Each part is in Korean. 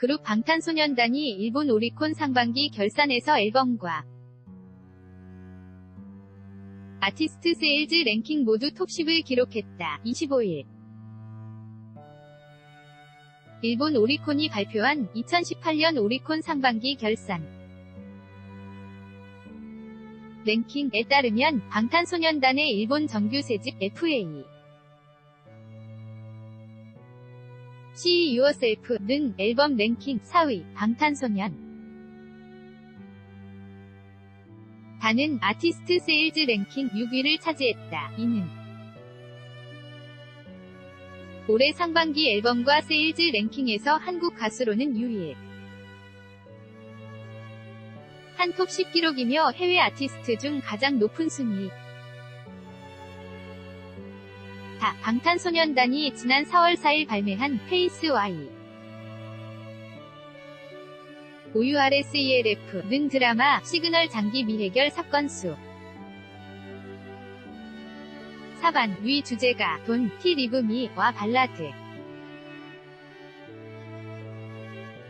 그룹 방탄소년단이 일본 오리콘 상반기 결산에서 앨범과 아티스트 세일즈 랭킹 모두 톱10을 기록했다. 25일. 일본 오리콘이 발표한 2018년 오리콘 상반기 결산. 랭킹에 따르면 방탄소년단의 일본 정규 세집 FA See Yourself는 앨범 랭킹 4위, 방탄소년. 단은 아티스트 세일즈 랭킹 6위를 차지했다. 이는 올해 상반기 앨범과 세일즈 랭킹에서 한국 가수로는 유일. 한톱 10 기록이며 해외 아티스트 중 가장 높은 순위. 다 방탄소년단이 지난 4월 4일 발매한 페이스 Y OURSELF는 드라마 시그널 장기 미해결 사건 수. 4반 위 주제가 돈, 티 리브 미와 발라드.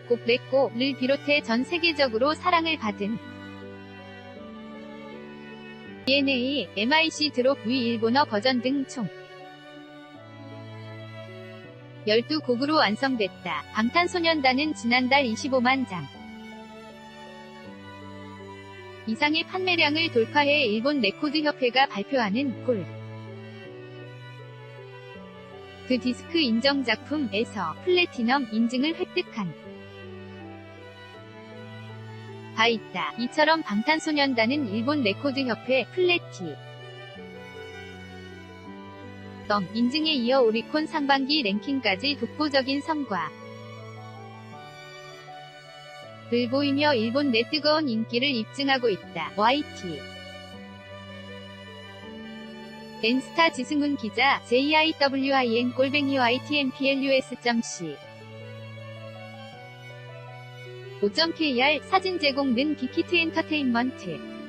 곡 레꼬를 비롯해 전 세계적으로 사랑을 받은 DNA, MIC 드롭 위 일본어 버전 등 총 12곡으로 완성됐다. 방탄소년단은 지난달 25만 장 이상의 판매량을 돌파해 일본 레코드 협회가 발표하는 골. 그 디스크 인정 작품에서 플래티넘 인증을 획득한 바 있다. 이처럼 방탄소년단은 일본 레코드 협회 플래티 덤 인증에 이어 오리콘 상반기 랭킹까지 독보적인 성과. 를 보이며 일본 내 뜨거운 인기를 입증하고 있다. YT 엔스타 지승훈 기자 JIWIN 골뱅이 YTMPLUS.C 5.KR 사진 제공는 빅히트 엔터테인먼트